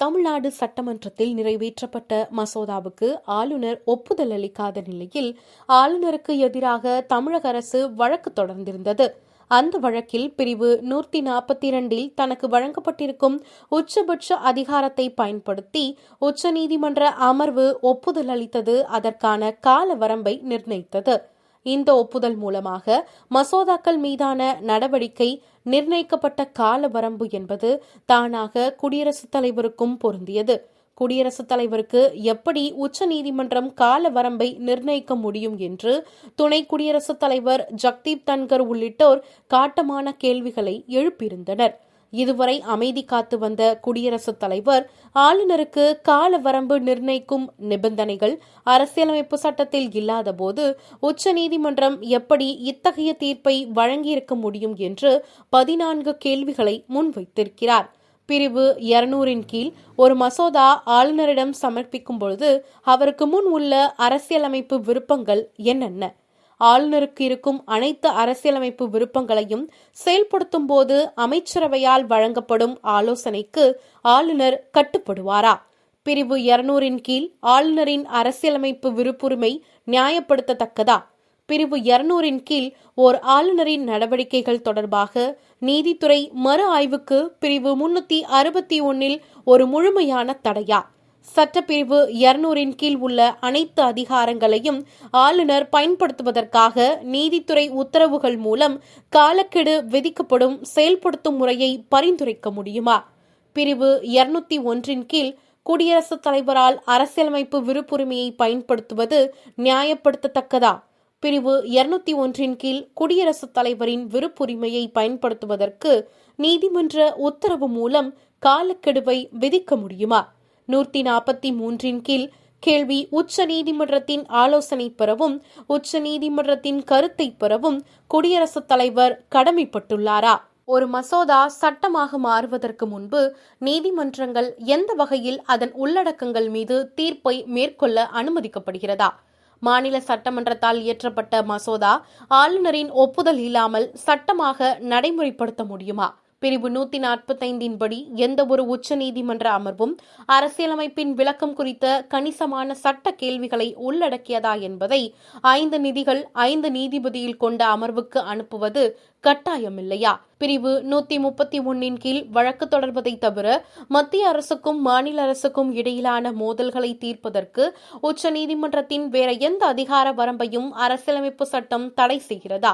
தமிழ்நாடு சட்டமன்றத்தில் நிறைவேற்றப்பட்ட மசோதாவுக்கு ஆளுநர் ஒப்புதல் அளிக்காத நிலையில் ஆளுநருக்கு எதிராக தமிழக அரசு வழக்கு தொடர்ந்திருந்தது. அந்த வழக்கில் பிரிவு நூற்றி நாற்பத்தி இரண்டில் தனக்கு வழங்கப்பட்டிருக்கும் உச்சபட்ச அதிகாரத்தை பயன்படுத்தி உச்சநீதிமன்ற அமர்வு ஒப்புதல் அளித்தது. அதற்கான கால வரம்பை நிர்ணயித்தது. இந்த ஒப்புதல் மூலமாக மசோதாக்கள் மீதான நடவடிக்கை நிர்ணயிக்கப்பட்ட கால வரம்பு என்பது தானாக குடியரசுத் தலைவருக்கும் பொருந்தியது. குடியரசுத் தலைவருக்கு எப்படி உச்சநீதிமன்றம் கால வரம்பை நிர்ணயிக்க முடியும் என்று துணை குடியரசுத் தலைவர் ஜக்தீப் தன்கர் உள்ளிட்டோர் காட்டமான கேள்விகளை எழுப்பியிருந்தனர். இதுவரை அமைதி காத்து வந்த குடியரசுத் தலைவர் ஆளுநருக்கு கால வரம்பு நிர்ணயிக்கும் நிபந்தனைகள் அரசியலமைப்பு சட்டத்தில் இல்லாதபோது உச்சநீதிமன்றம் எப்படி இத்தகைய தீர்ப்பை வழங்கியிருக்க முடியும் என்று பதினான்கு கேள்விகளை முன்வைத்திருக்கிறார். பிரிவு இருநூறின் கீழ் ஒரு மசோதா ஆளுநரிடம் சமர்ப்பிக்கும் பொழுது அவருக்கு முன் உள்ள அரசியலமைப்பு விருப்பங்கள் என்னென்ன? ஆளுநருக்கு இருக்கும் அனைத்து அரசியலமைப்பு விருப்பங்களையும் செயல்படுத்தும் போது அமைச்சரவையால் வழங்கப்படும் ஆலோசனைக்கு ஆளுநர் கட்டுப்படுவாரா? பிரிவு இருநூறின் கீழ் ஆளுநரின் அரசியலமைப்பு விருப்புரிமை நியாயப்படுத்தத்தக்கதா? பிரிவு இருநூறின் கீழ் ஓர் ஆளுநரின் நடவடிக்கைகள் தொடர்பாக நீதித்துறை மறு ஆய்வுக்கு பிரிவு முன்னூத்தி அறுபத்தி ஒன்னில் ஒரு முழுமையான தடையா? சட்டப்பிரிவு இருநூறின் கீழ் உள்ள அனைத்து அதிகாரங்களையும் ஆளுநர் பயன்படுத்துவதற்காக நீதித்துறை உத்தரவுகள் மூலம் காலக்கெடு விதிக்கப்படும் செயல்படுத்தும் முறையை பரிந்துரைக்க முடியுமா? பிரிவு இருநூத்தி ஒன்றின் கீழ் குடியரசுத் தலைவரால் அரசியலமைப்பு விருப்புரிமையை பயன்படுத்துவது நியாயப்படுத்தத்தக்கதா? பிரிவு இருநூத்தி ஒன்றின் கீழ் குடியரசுத் தலைவரின் விருப்புரிமையை பயன்படுத்துவதற்கு நீதிமன்ற உத்தரவு மூலம் காலக்கெடுவை விதிக்க முடியுமா? நூற்றி நாற்பத்தி மூன்றின் கீழ் கேள்வி உச்ச நீதிமன்றத்தின் ஆலோசனை பெறவும் உச்ச நீதிமன்றத்தின் கருத்தை பெறவும் குடியரசுத் தலைவர் கடமைப்பட்டுள்ளாரா? ஒரு மசோதா சட்டமாக மாறுவதற்கு முன்பு நீதிமன்றங்கள் எந்த வகையில் அதன் உள்ளடக்கங்கள் மீது தீர்ப்பை மேற்கொள்ள அனுமதிக்கப்படுகிறதா? மாநில சட்டமன்றத்தால் இயற்றப்பட்ட மசோதா ஆளுநரின் ஒப்புதல் இல்லாமல் சட்டமாக நடைமுறைப்படுத்த முடியுமா? பிரிவு நூத்தி நாற்பத்தைந்தின் படி எந்த ஒரு உச்சநீதிமன்ற அமர்வும் அரசியலமைப்பின் விளக்கம் குறித்த கணிசமான சட்ட கேள்விகளை உள்ளடக்கியதா என்பதை ஐந்து நிதிகள் ஐந்து நீதிபதியில் கொண்ட அமர்வுக்கு அனுப்புவது கட்டாயமில்லையா? பிரிவு நூத்தி முப்பத்தி ஒன்னின் கீழ் வழக்கு தொடர்வதை தவிர மத்திய அரசுக்கும் மாநில அரசுக்கும் இடையிலான மோதல்களை தீர்ப்பதற்கு உச்சநீதிமன்றத்தின் வேற எந்த அதிகார வரம்பையும் அரசியலமைப்பு சட்டம் தடை செய்கிறதா?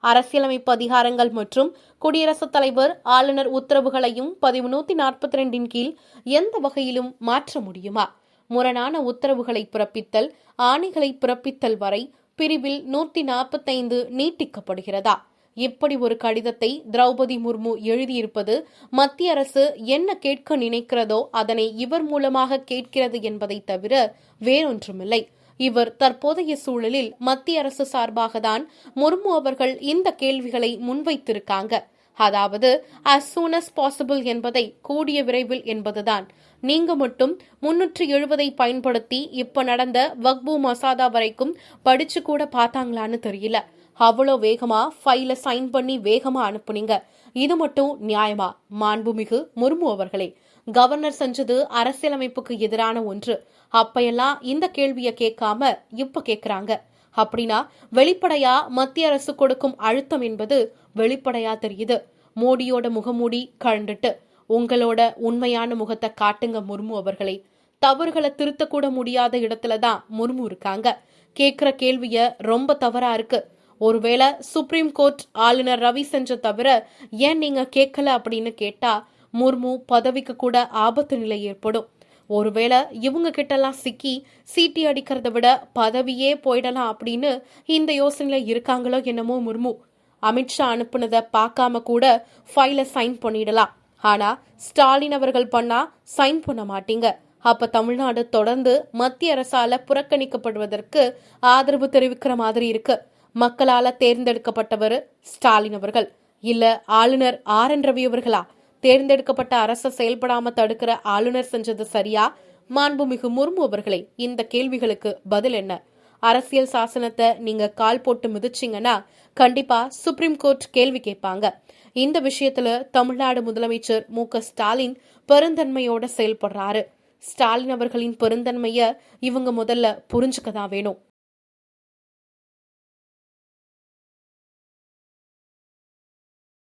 அரசியலமைப்பு அதிகாரங்கள் மற்றும் குடியரசுத் தலைவர் ஆளுநர் உத்தரவுகளையும் பதிவு நூத்தி நாற்பத்தி ரெண்டின் கீழ் எந்த வகையிலும் மாற்ற முடியுமா? முரணான உத்தரவுகளை பிறப்பித்தல் ஆணைகளை பிறப்பித்தல் வரை பிரிவில் நூத்தி நாற்பத்தைந்து நீட்டிக்கப்படுகிறதா? இப்படி ஒரு கடிதத்தை திரௌபதி முர்மு எழுதியிருப்பது மத்திய அரசு என்ன கேட்க நினைக்கிறதோ அதனை இவர் மூலமாக கேட்கிறது என்பதை தவிர வேறொன்றுமில்லை. இவர் தற்போதைய சூழலில் மத்திய அரசு சார்பாக தான் முர்மு அவர்கள் இந்த கேள்விகளை முன்வைத்திருக்காங்க. அதாவது அஸ் சூன் அஸ் பாசிபிள் என்பதை கூடிய விரைவில் என்பதுதான். நீங்க மட்டும் முன்னூற்று எழுபதை பயன்படுத்தி இப்ப நடந்த வக்பு மசாதா வரைக்கும் படிச்சு கூட பார்த்தாங்களான்னு தெரியல. அவ்வளோ வேகமா ஃபைல சைன் பண்ணி வேகமா அனுப்புனீங்க. இது மட்டும் நியாயமா? மாண்புமிகு முர்மு அவர்களே. கவர்னர் செஞ்சது அரசியலமைப்புக்கு எதிரான ஒன்று. அப்பையெல்லாம் இந்த கேள்வியை கேட்காம இப்ப கேக்குறாங்க. அப்படின்னா வெளிப்படையா மத்திய அரசு கொடுக்கும் அழுத்தம் என்பது வெளிப்படையா தெரியுது. மோடியோட முகமூடி கழண்டுட்டு உங்களோட உண்மையான முகத்தை காட்டுங்க முர்மு அவர்களை. தவறுகளை திருத்தக்கூட முடியாத இடத்துல தான் முர்மு இருக்காங்க. கேக்குற கேள்விய ரொம்ப தவறா இருக்கு. ஒருவேளை சுப்ரீம் கோர்ட் ஆளுநர் ரவி செஞ்ச தவிர ஏன் நீங்க கேட்கல அப்படின்னு கேட்டா முர்மு பதவிக்கு கூட ஆபத்து நிலை ஏற்படும். ஒருவேளை இவங்க கிட்டலாம் சிக்கி சீட்டி அடிக்கிறத விட பதவியே போயிடலாம் அப்படின்னு இந்த யோசனையில இருக்காங்களோ என்னமோ முர்மு. அமித்ஷா அனுப்புனதை பார்க்காம கூட ஃபைல சைன் பண்ணிடலாம். ஆனா ஸ்டாலின் அவர்கள் பண்ணா சைன் பண்ண மாட்டீங்க. அப்ப தமிழ்நாடு தொடர்ந்து மத்திய அரசால புறக்கணிக்கப்படுவதற்கு ஆதரவு தெரிவிக்கிற மாதிரி இருக்கு. மக்களால தேர்ந்தெடுக்கப்பட்டவர் ஸ்டாலின் அவர்கள். இல்ல ஆளுநர் ஆர் என் ரவி அவர்களா? தேர்ந்தெடுக்கப்பட்ட அரசை செயல்படாம தடுக்கிற ஆளுநர் செஞ்சது சரியா? மாண்புமிகு முர்மு அவர்களே இந்த கேள்விகளுக்கு பதில் என்ன? அரசியல் சாசனத்தை நீங்க கால் போட்டு மிதிச்சிங்கன்னா கண்டிப்பா சுப்ரீம் கோர்ட் கேள்வி கேட்பாங்க. இந்த விஷயத்துல தமிழ்நாடு முதலமைச்சர் மு ஸ்டாலின் பெருந்தன்மையோட செயல்படுறாரு. ஸ்டாலின் அவர்களின் பெருந்தன்மைய இவங்க முதல்ல புரிஞ்சுக்கதான் வேணும்.